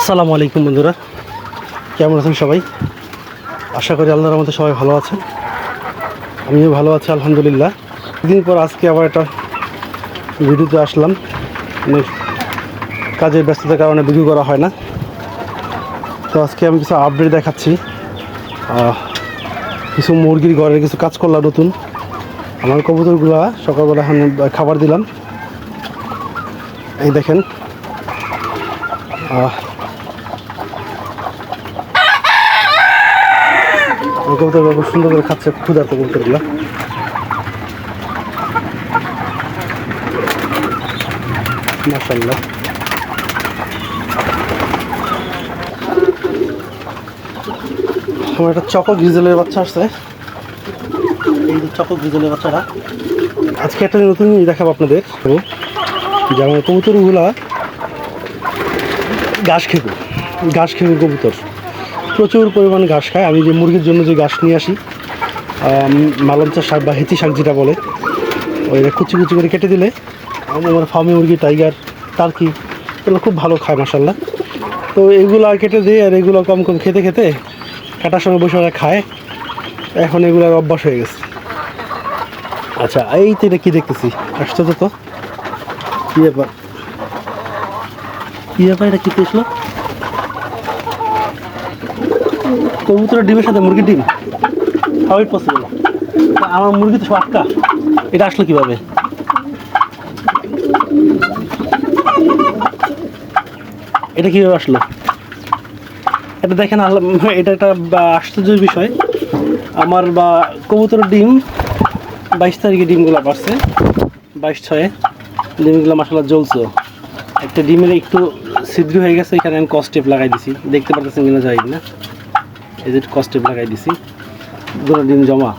আসসালামু আলাইকুম বন্ধুরা। কেমন আছেন সবাই? আশা করি আল্লাহর মধ্যে সবাই ভালো আছেন। আমিও ভালো আছি, আলহামদুলিল্লাহ। দিন পর আজকে আবার একটা ভিডিওতে আসলাম। কাজের ব্যস্ততার কারণে ভিডিও করা হয় না। তো আজকে আমি কিছু আপডেট দেখাচ্ছি। কিছু মুরগির ঘরের কিছু কাজ করলাম নতুন। আমার কবুতরগুলো সকালবেলা খাবার দিলাম। এই দেখেন কবুতরগুলো খুব সুন্দর করে খাচ্ছে ক্ষুধার্ত কবুতরগুলো। মাসাল্লাহ আমার একটা চকো গ্রিজেলের বাচ্চা আসছে। এই চকো গ্রিজেলের বাচ্চাটা। আজকে একটা নতুন জিনিস দেখাবো আপনাদের। যেমন কবুতরগুলা ঘাস খেকো ঘাস খেকো কবুতর। প্রচুর পরিমাণে ঘাস খায়। আমি যে মুরগির জন্য যে ঘাস নিয়ে আসি মালঞ্চা শাক বা হেঁচি শাক যেটা বলে, ওই কুচি কুচি করে কেটে দিলে আমার ফার্মি মুরগি, টাইগার, টার্কি, এগুলো খুব ভালো খায় মাসাল্লাহ তো এগুলো কেটে দিই আর এগুলো কম কম খেতে খেতে কাটার সময় বসে ওরা খায়। এখন এগুলোর অভ্যাস হয়ে গেছে। আচ্ছা এই তো এটা কী দেখতেছি? আশ্চর্য তো? কী ব্যাপার? কী ব্যাপার এটা কী পেয়েছিল কবুতরের ডিমের সাথে মুরগির ডিম? হাউ ইট পসিবল আমার মুরগি তো সব আটকা। এটা আসলো কীভাবে? এটা কীভাবে আসলো? এটা দেখেন এটা একটা বা আশ্চর্যের বিষয়। আমার বা কবুতরের ডিম বাইশ তারিখে ডিমগুলো পারছে বাইশ ছয়ে ডিমগুলো মশলা জ্বলছেও একটা ডিমের একটু ছিদ্র হয়ে গেছে, এখানে আমি কস্টেপ লাগাই দিছি। দেখতে পারতেছেন কিনা যাই না। এই যে কস্টেপ লাগাই দিছি। দুটো ডিম জমা।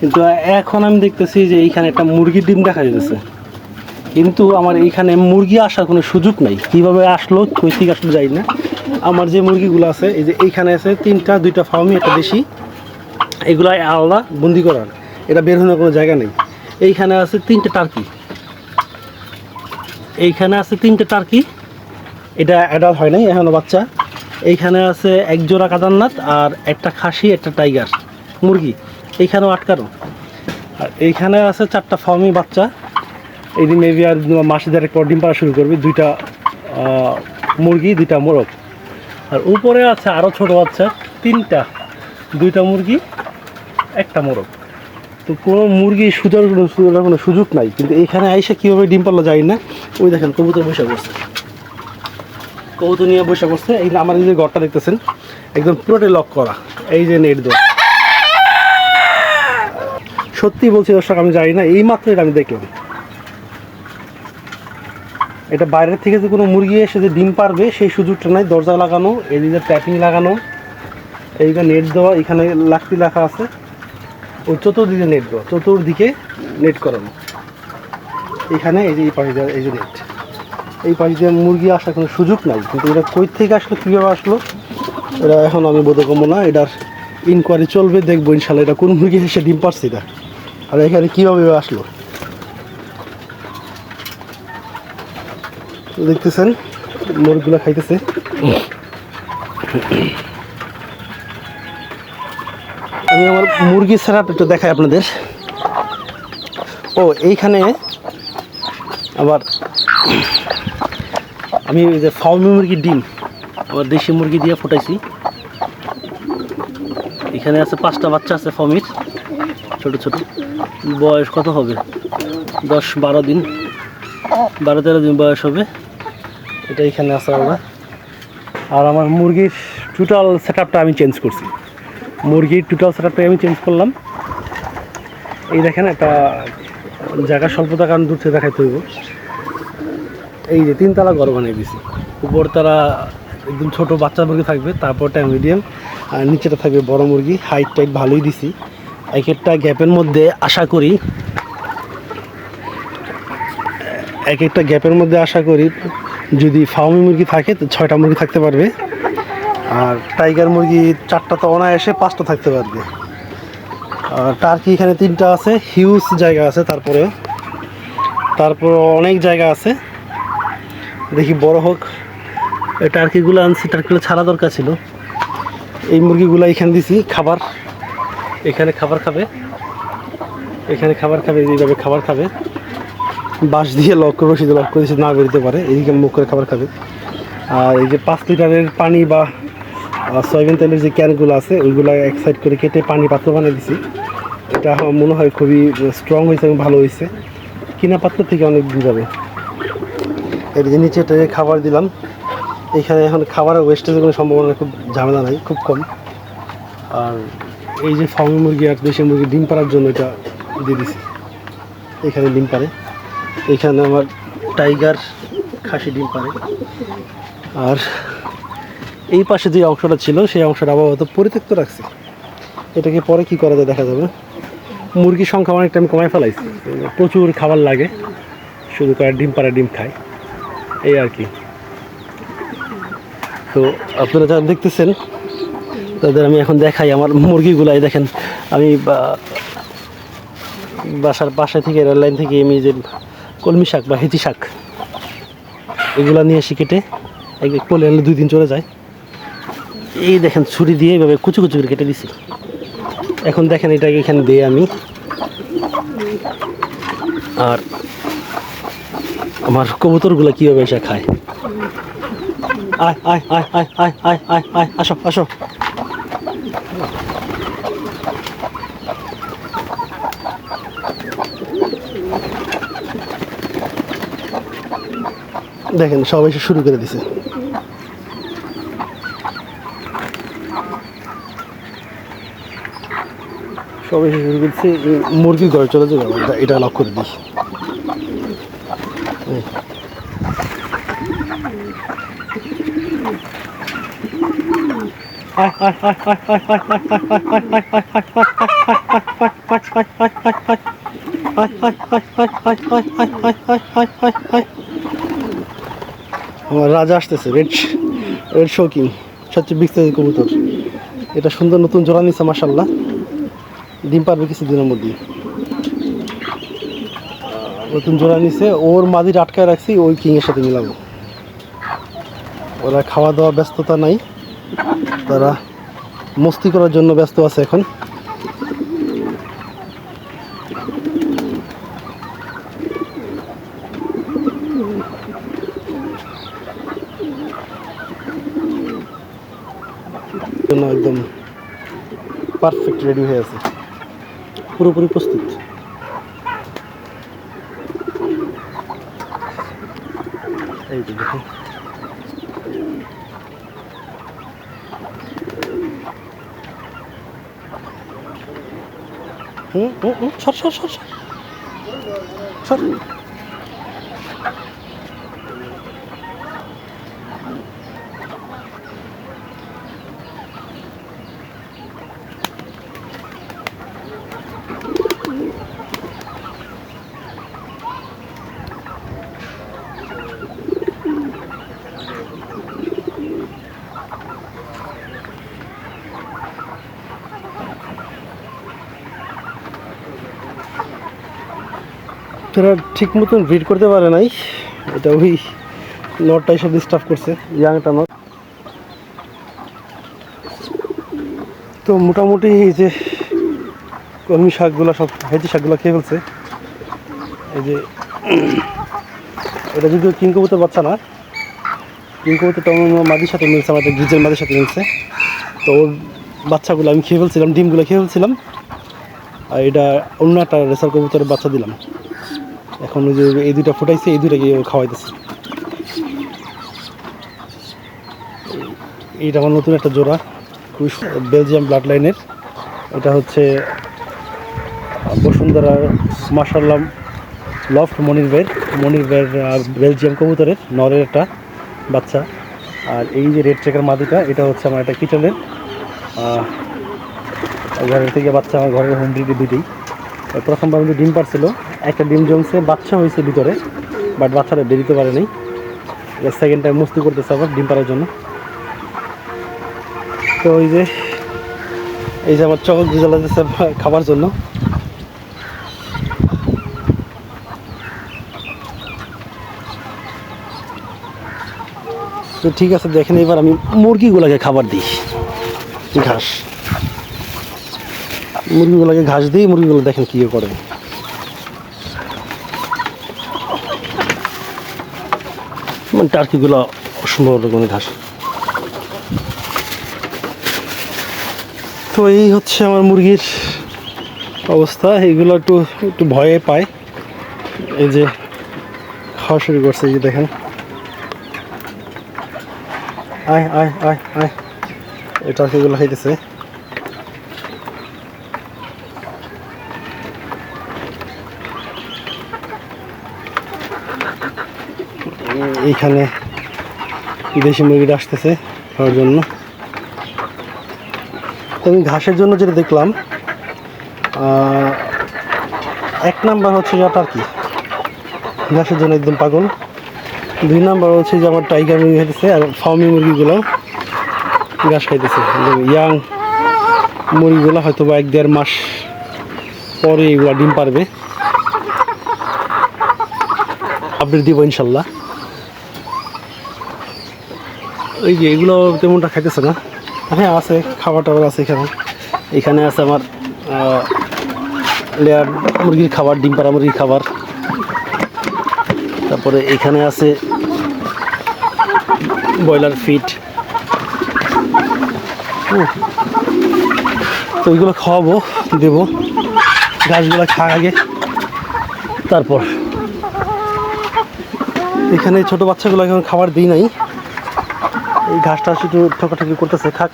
কিন্তু এখন আমি দেখতেছি যে এইখানে একটা মুরগির ডিম দেখা যেতেছে কিন্তু আমার এইখানে মুরগি আসার কোনো সুযোগ নাই। কীভাবে আসলো, কই থেকে আসলো যাই না। আমার যে মুরগিগুলো আছে, এই যে এইখানে আছে তিনটা, দুইটা ফার্মি একটা দেশি। এগুলো আলাদা, বন্দি করার। এটা বের হওয়ার কোনো জায়গা নেই। এইখানে আছে তিনটে টার্কি এইখানে আছে তিনটে টার্কি এটা অ্যাডাল্ট হয় নাই, এখনও বাচ্চা। এইখানে আছে এক জোড়া কাদারনাথ আর একটা খাসি, একটা টাইগার মুরগি, এইখানেও আটকানো। আর এইখানে আছে চারটা ফার্মি বাচ্চা। এই দিন মেবি আর মাসে দেড়েক পর ডিম পাড়া শুরু করবে। দুইটা মুরগি, দুইটা মোরগ। আর উপরে আছে আরও ছোট বাচ্চা, তিনটা। দুইটা মুরগি, একটা মোরগ। তো কোনো মুরগি সুজার কোনো কোনো সুযোগ নাই। কিন্তু এখানে আইসা কীভাবে ডিম পাল্লা যায় না। ওই দেখেন, কবুতর বসে করছে কবুতর নিয়ে বসে করছে এই আমার যে ঘরটা দেখতেছেন, একদম পুরোটাই লক করা। এই যে নেট দেওয়া সত্যি বলছি দর্শক, আমি জানি না এই মাত্র এটা আমি দেখলাম। এটা বাইরের থেকে যে কোনো মুরগি এসে যে ডিম পারবে, সেই সুযোগটা নাই, দরজা লাগানো, এদিকে ট্যাপিং লাগানো এইখানে নেট দেওয়া, এখানে লাকড়ি লেখা আছে। ওই চতুর্দিকে নেট দেওয়া, চতুর্দিকে নেট করানো। এখানে এই যে এই পাশে এই যে নেট এই পাশে দিয়ে মুরগি আসার কোনো সুযোগ নাই। কিন্তু এটা কই থেকে আসলো, কীভাবে আসলো এটা এখন আমি বোধগম্য না, এটার ইনকোয়ারি চলবে, দেখব ইনশাল্লাহ এটা কোন মুরগি এসে ডিম পারছে এটা। আর এখানে কীভাবে আসলো? দেখতেছেন, মুরগিগুলো খাইতেছে। আমি আমার মুরগি সেরাপ একটু দেখাই আপনাদের। ও, এইখানে আবার আমি ওই যে ফাউমি মুরগির ডিম, আবার দেশি মুরগি দিয়ে ফুটাইছি। এখানে আছে পাঁচটা বাচ্চা আছে ফমির ছোট ছোট। বয়স কত হবে? দশ বারো দিন। বারো তেরো দিন বয়স হবে। এটা এখানে আছে আমরা আর আমার মুরগির টোটাল সেট আমি চেঞ্জ করছি। মুরগির টোটাল সেট আমি চেঞ্জ করলাম। এই দেখেন একটা জায়গা স্বল্পতা কারণ দূর থেকে দেখাইতে হইব। এই যে তিনতলা ঘর বানিয়ে দিছি। উপর তারা একদম ছোট বাচ্চা মুরগি থাকবে তারপরটা মিডিয়াম আর নিচেটা থাকবে বড় মুরগি। হাইট টাইট ভালোই দিছি। এক একটা গ্যাপের মধ্যে আশা করি এক একটা গ্যাপের মধ্যে আশা করি যদি ফার্মি মুরগি থাকে, তো ছয়টা মুরগি থাকতে পারবে। আর টাইগার মুরগি চারটা তো অনায়াসে পাঁচটা থাকতে পারবে। আর টার্কি এখানে তিনটা আছে হিউজ জায়গা আছে তারপরে। তারপর অনেক জায়গা আছে। দেখি বড় হোক। এই টার্কিগুলো আনছি, টার্কিগুলো ছাড়া দরকার ছিল। এই মুরগিগুলো এখানে দিছি, খাবার। এখানে খাবার খাবে। এখানে খাবার খাবে, এইভাবে খাবার খাবে। বাঁশ দিয়ে লক করে রশিদে লক করে না বেরোতে পারে। এইদিকে মুখ করে খাবার খাবে। আর এই যে পাঁচ লিটারের পানি বা সয়াবিন তেলের যে ক্যানগুলো আছে, ওইগুলো এক সাইড করে কেটে পানি পাত্র বানিয়ে দিছি। এটা মনে হয় খুবই স্ট্রং হয়েছে এবং ভালো হয়েছে। কিনা পাত্র থেকে অনেক দিন যাবে। এর যে নিচে ট্রে খাবার দিলাম, এখানে এখন খাবারের ওয়েস্টেজের কোনো সম্ভাবনা খুব ঝামেলা নাই, খুব কম। আর এই যে ফার্মি মুরগি আর দেশি মুরগি ডিম পাড়ার জন্য এটা দিয়ে দিছি। এখানে ডিম পারে এখানে আমার টাইগার খাসি ডিম পারে আর এই পাশে যে অংশটা ছিল, সেই অংশটা আপাতত পরিত্যক্ত রাখছি। এটাকে পরে কি করা যায় দেখা যাবে। মুরগির সংখ্যা অনেকটা আমি কমায় ফেলাইছি। প্রচুর খাবার লাগে। শুধু করে ডিম পাড়া ডিম খায়। এই আর কি। তো আপনারা যারা দেখতেছেন, তাদের আমি এখন দেখাই আমার মুরগিগুলাই দেখেন। আমি বাসার পাশে থেকে রেললাইন থেকে আমি যে কলমি শাক বা হেঁচি শাক, এগুলো নিয়ে এসে কেটে এক পলে আনলে দুই দিন চলে যায়। এই দেখেন ছুরি দিয়ে এইভাবে কুচু কুচু করে কেটে দিছি। এখন দেখেন এটাকে এখানে দিয়ে আমি। আর আমার কবুতরগুলো কীভাবে এসে খায়? আয় আয় আয় আয় আয় আয় আয় আয়, আসো আসো। দেখেন সবাই এসে শুরু করে দিছে। সবাই শুরু করছে মুরগির ঘরে চলে যাবে এটা- এটা লক করে দিই এই। আমার রাজা আসতেছে, রেড রেড শৌকিং সবচেয়ে বিস্তারিত কবুতর। এটা সুন্দর নতুন জোড়া নিচ্ছে মাসাল্লাহ ডিম পারবে কিছু দিনের মধ্যে। নতুন জোড়া নিছে, ওর মাদির আটকায় রাখছি, ওই কিংয়ের সাথে মিলাবো। ওরা খাওয়া দাওয়া ব্যস্ততা নাই। তারা মস্তি করার জন্য ব্যস্ত আছে এখন। একদম পারফেক্ট রেডি হয়ে আছে। পুরোপুরি প্রস্তুত। এই দেখুন। 어? 어? 어? 샷, 샷, 샷, 샷. 샷. তারা ঠিক মতন ব্রিড করতে পারে নাই। এটা ওই নটটা এসে ডিস্টার্ব করছে ইয়াংটা নট তো মোটামুটি এই যে কলমি শাকগুলো সব, হেঁচি শাকগুলো খেয়ে ফেলছে। এই যে এটা যদিও কিং কবুতর বাচ্চা না, কিং কবুতরটা আমার মাদির সাথে মিলছে, আমাদের গিজের মাদির সাথে মিলছে। তো ওর বাচ্চাগুলো আমি খেয়ে ফেলছিলাম, ডিমগুলো খেয়ে ফেলছিলাম। আর এটা অন্য একটা রেসার কবুতরের বাচ্চা দিলাম। এখন ওই যে এই দুইটা ফুটাইছে, এই দুইটাকে খাওয়াইতেছে। এইটা আমার নতুন একটা জোড়া, খুবই বেলজিয়াম ব্লাড লাইনের এটা হচ্ছে বসুন্ধরার মার্শাল্লাম লফট মনির বের মনির বের বেলজিয়াম কবুতরের, নরের একটা বাচ্চা। আর এই যে রেড চেকার মাদিটা, এটা হচ্ছে আমার একটা কিচেনের। ঘরের থেকে বাচ্চা আমার ঘরের হোম দুইটাই। আর প্রথমবার কিন্তু ডিম পারছিল একটা ডিম জমছে, বাচ্চা হয়েছে ভিতরে বাট বাচ্চাটা বেরিতে পারে নাই সেকেন্ড টাইম মুস্তি করতেছে আবার ডিম পাড়ার জন্য। তো ওই যে, এই যে আমার চকল জ্বালা দিচ্ছে খাবার জন্য। তো ঠিক আছে, দেখেন এবার আমি মুরগিগুলোকে খাবার দিই। ঘাস। মুরগিগুলোকে ঘাস দিই, মুরগিগুলো দেখেন কী করে। মানে টার্কিগুলো অসম্ভব রকমের ঘাস। তো এই হচ্ছে আমার মুরগির অবস্থা। এইগুলো একটু একটু ভয়ে পায়। এই যে খাওয়া শুরু করছে, এই যে দেখেন। আয় আয় আয় আয়। এই টার্কিগুলো খাইতেছে। এইখানে দেশি মুরগিটা আসতেছে খাওয়ার জন্য। আমি ঘাসের জন্য যেটা দেখলাম এক নাম্বার হচ্ছে যে আপনার কি? ঘাসের জন্য একদম পাগল। দুই নাম্বার হচ্ছে যে আমার টাইগার মুরগি খাইতেছে আর ফার্মি মুরগিগুলো ঘাস খাইতেছে। ইয়াং মুরগিগুলো হয়তো বা এক দেড় মাস পরে এগুলো ডিম পারবে। আপডেট দিব ইনশাল্লাহ। ওই যে এগুলো তেমনটা খাইতেছে না। হ্যাঁ আছে খাবার টাবার আছে এখানে। এখানে আছে আমার লেয়ার মুরগির খাবার, ডিম পাড়া মুরগির খাবার। তারপরে এখানে আছে ব্রয়লার ফিট তো ওইগুলো খাওয়াবো, দেবো। গাছগুলো খা আগে। তারপর। এখানে ছোট বাচ্চাগুলো এখন খাবার দিই নাই। এই ঘাসটা একটু ঠকাঠকি করতেছে, থাক।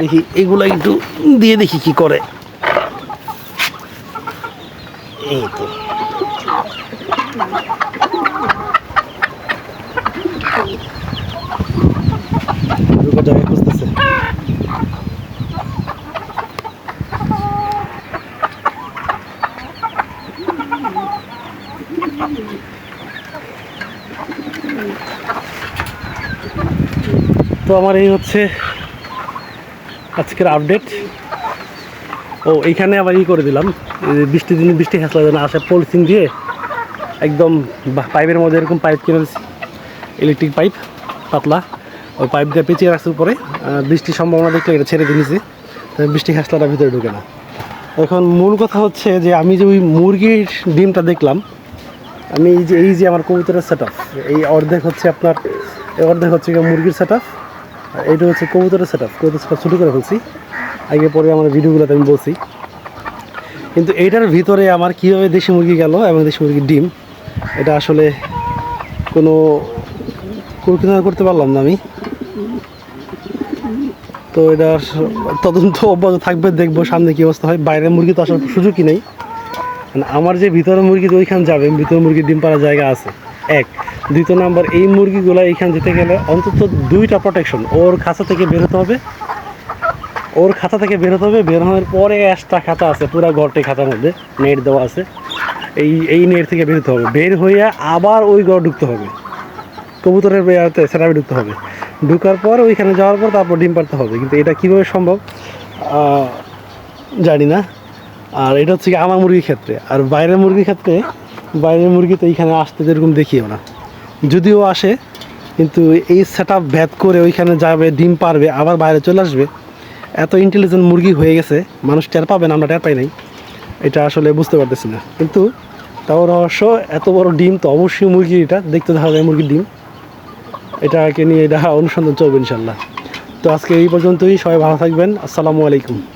দেখি, এগুলা একটু দিয়ে দেখি কি করে। এই তো। জায়গায় খুঁজতেছে। তো আমার এই হচ্ছে আজকের আপডেট ও, এইখানে আবার ই করে দিলাম। এই যে বৃষ্টি দিনে বৃষ্টি খেসলা যেন আসে, পলিথিন দিয়ে একদম পাইপের মধ্যে এরকম পাইপ কিনে ইলেকট্রিক পাইপ পাতলা। ওই পাইপ দিয়ে পেঁচিয়ে রাখছে উপরে। বৃষ্টির সম্ভাবনা দেখলে এটা ছেড়ে দিয়েছে বৃষ্টি খেসলাটা ভিতরে ঢুকে না। এখন মূল কথা হচ্ছে যে আমি যে ওই মুরগির ডিমটা দেখলাম, আমি এই যে এই যে আমার কবুতরের সেট এই অর্ধেক হচ্ছে আপনার অর্ধেক হচ্ছে মুরগির সেট আপ এইটা হচ্ছে কবুতরের সেট আপ কবুতর সেট আপ ছুটি করে ফেলছি। আগে পরে আমার ভিডিওগুলোতে আমি বলছি। কিন্তু এইটার ভিতরে আমার কীভাবে দেশি মুরগি গেল এবং দেশি মুরগির ডিম, এটা আসলে কোনো কল্পনা করতে পারলাম না আমি। তো এটা তদন্ত অব্যাহত থাকবে, দেখব সামনে কী অবস্থা হয়। বাইরের মুরগি তো আসার সুযোগই নেই। মানে আমার যে ভিতরে মুরগি তো ওইখান যাবে ভিতরে মুরগির ডিম পাড়ার জায়গা আছে। এক। দ্বিতীয় নাম্বার, এই মুরগিগুলো এইখান যেতে গেলে অন্তত দুইটা প্রোটেকশন ওর খাঁচা থেকে বেরোতে হবে। ওর খাতা থেকে বেরোতে হবে, বের হওয়ার পরে একটা খাতা আছে, পুরো ঘরটি খাঁচার মধ্যে নেট দেওয়া আছে। এই এই নেট থেকে বের হতে হবে। বের হয়ে আবার ওই ঘর ঢুকতে হবে। কবুতরের বেয়াতে সেটাবে ঢুকতে হবে। ঢুকার পর ওইখানে যাওয়ার পর তারপর ডিম পাড়তে হবে। কিন্তু এটা কীভাবে সম্ভব জানি না। আর এটা হচ্ছে আমার মুরগির ক্ষেত্রে। আর বাইরের মুরগির ক্ষেত্রে, বাইরের মুরগি তো এইখানে আসতে যেরকম দেখিও না। যদিও আসে, কিন্তু এই সেট আপ ভেদ করে ওইখানে যাবে, ডিম পারবে, আবার বাইরে চলে আসবে। এত ইন্টেলিজেন্ট মুরগি হয়ে গেছে, মানুষ টের পাবে না, আমরা টের পাই নাই। এটা আসলে বুঝতে পারতেছি না। কিন্তু তাও রহস্য, এত বড় ডিম তো অবশ্যই মুরগি এটা, দেখতে দেখা যায় মুরগির ডিম। এটাকে নিয়ে এটা অনুসন্ধান চলবে ইনশাল্লাহ তো আজকে এই পর্যন্তই, সবাই ভালো থাকবেন, আসসালামু আলাইকুম।